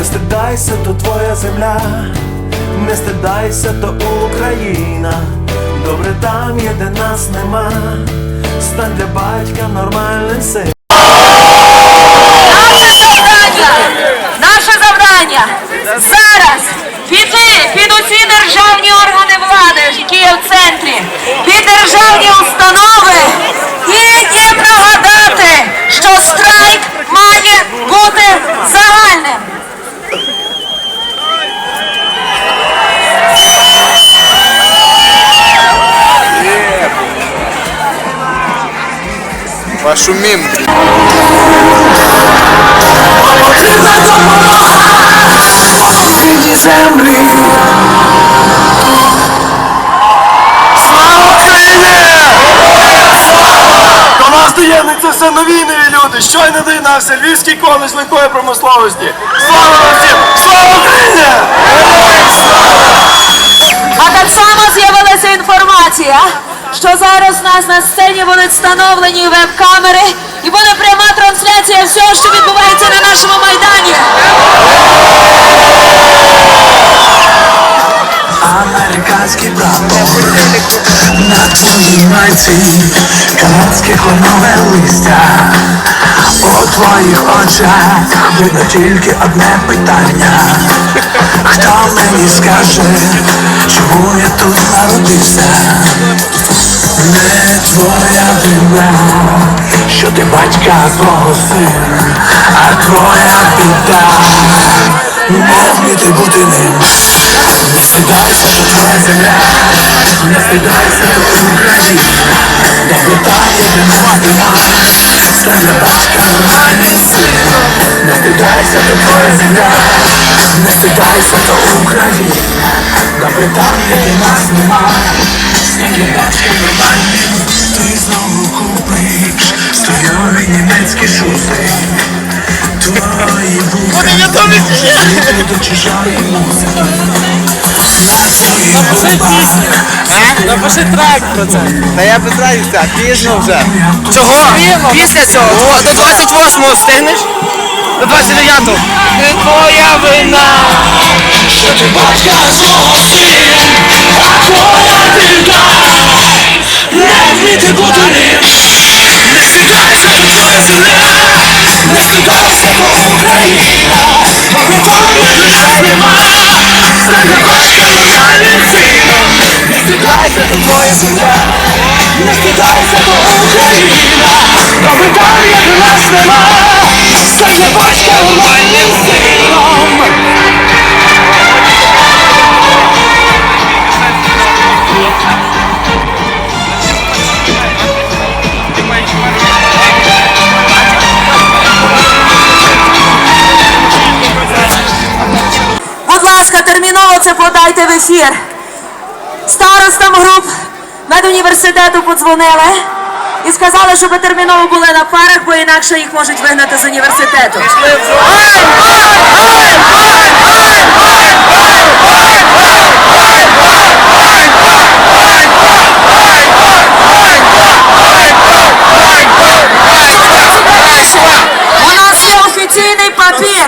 Не стидайся, то твоя земля, не стидайся, то Україна. Добре там є, де нас нема. Стань для батька нормальним сином. Наше завдання, наше завдання зараз піти під усі державні органи влади, які є в центрі, під державні установи і Пошумим. Землі. Слава Україні! До нас доєднуються все нові і нові люди. Щойно доєднався Львівський коледж легкої промисловості. Слава вам всім! Слава Україні! А так само з'явилася інформація, що зараз у нас на сцені будуть встановлені веб-камери і буде пряма трансляція всього, що відбувається на нашому майдані. Американський прапор на твоїй майці, канадське кленове листя. У твоїх очах видно тільки одне питання. Хто мені скаже, чому я тут народився? Не твоя вина, що ти батька твого сина, а твоя біда. Не вміти бути ним. Не стидайся, що твоя земля, не стидайся, що Україна, де питає, де нема нема, стань для батька нормальним сином. Не стидайся, то твоя земля, не стидайся, то Україна, де питає, де нас нема, для батька. Ти знову купиш стойові німецькі шуси. Твої вуха, до чужої музики. Напиши трек про це. Та я разниці, пізно вже. Чого? Після цього. О, до 28-го встигнеш? До 29-го. Не твоя вина. Що ти батька сина, Воля тільки не вміти бути ним Не стидайся любої землі, не стидайся, бо Україна, Микрофону більше нема, це також колосальний Не стидайся любої земля, не стидайся, бо Україна, бо Британія нас нема, це також колосальним сином Будь ласка, терміново це подайте в ефір. Старостам груп медуніверситету подзвонили і сказали, щоб терміново були на парах, бо інакше їх можуть вигнати з університету. У нас є офіційний папір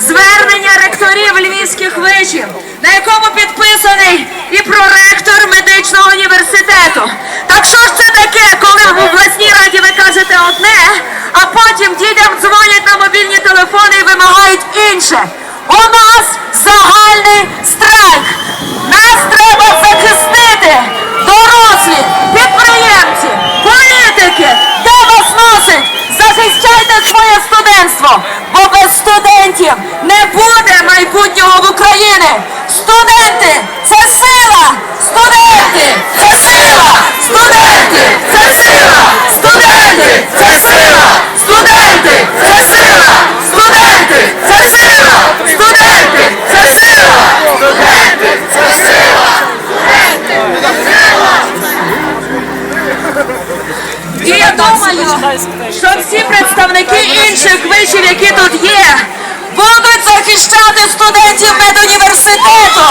звернення ректорів львівських вишів, на якому підписаний і проректор медичного університету. Так що ж це таке, коли в обласній раді ви кажете одне, а потім дітям дзвонять на мобільні телефони і вимагають інше. У нас загальний страйк. Нас треба захистити. Дорослі, підприємці, політики, де вас носить? Захищайте своє студентство, бо без студентів не буде майбутнього в Україні. Що всі представники інших вишів, які тут є, будуть захищати студентів медуніверситету.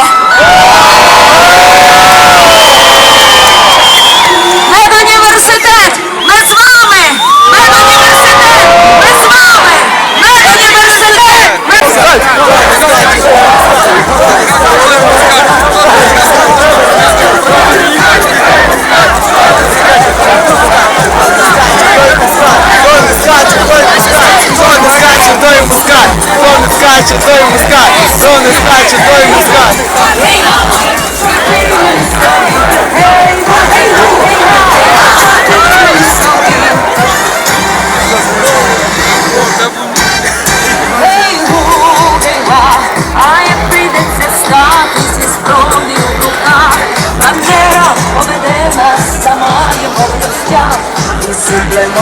Хто не скаче, той не скаче. А як прийдеться стати зі зброєю в руках, Бандера поведе нас сама його в гостях, і сиплемо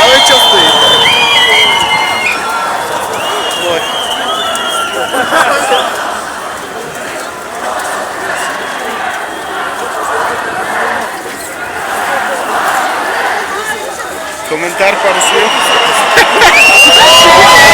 А ви чого стоїте? Ой. Коментар пару слів.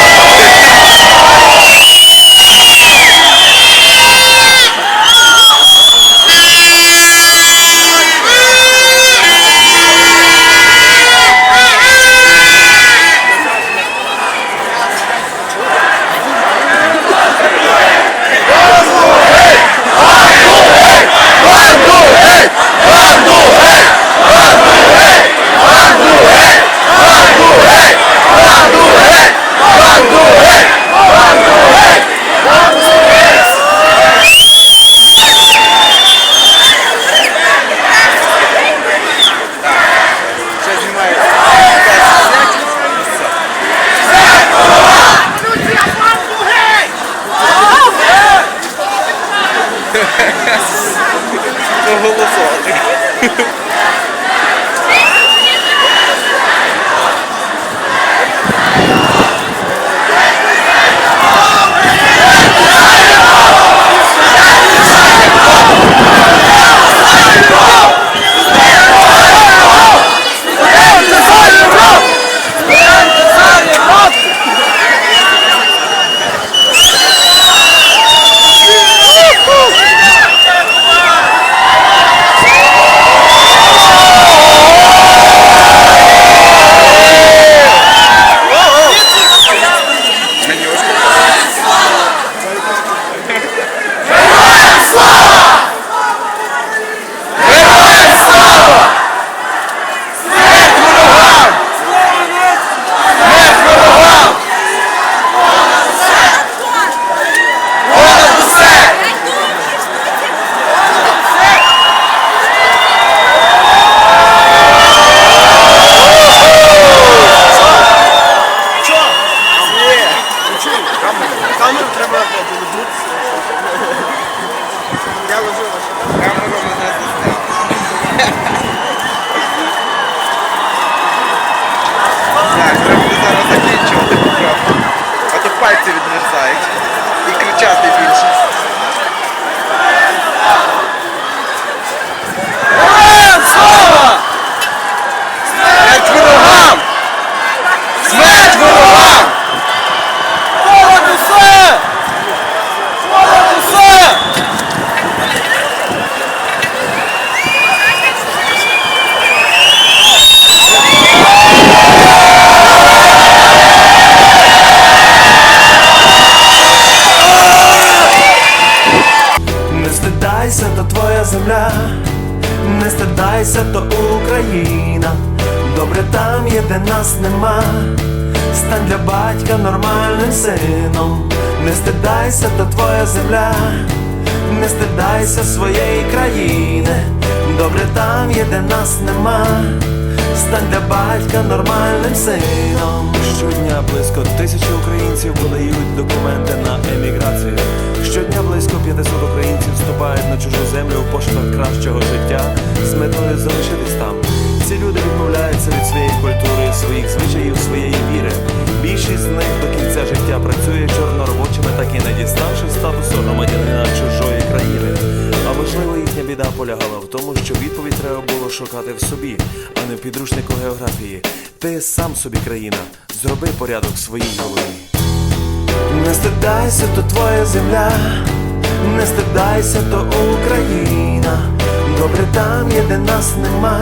пальці відмерзають. І кричати більше. Добре там є, де нас нема. Стань для батька нормальним сином. Не стидайся, то твоя земля, не стидайся своєї країни. Добре там є, де нас нема. Стань для батька нормальним сином. Щодня близько тисячі українців подають документи на еміграцію. Щодня близько 500 українців вступають на чужу землю в пошуках кращого життя з метою залишитись там. Відмовляються від своєї культури, своїх звичаїв, своєї віри. Більшість з них до кінця життя працює чорноробочими, так і не діставши статусу громадянина чужої країни. А можливо, їхня біда полягала в тому, що відповідь треба було шукати в собі, а не в підручнику географії. Ти сам собі країна, зроби порядок своїй голові. Не стидайся, то твоя земля, не стидайся, то Україна. Добре там є, де нас нема.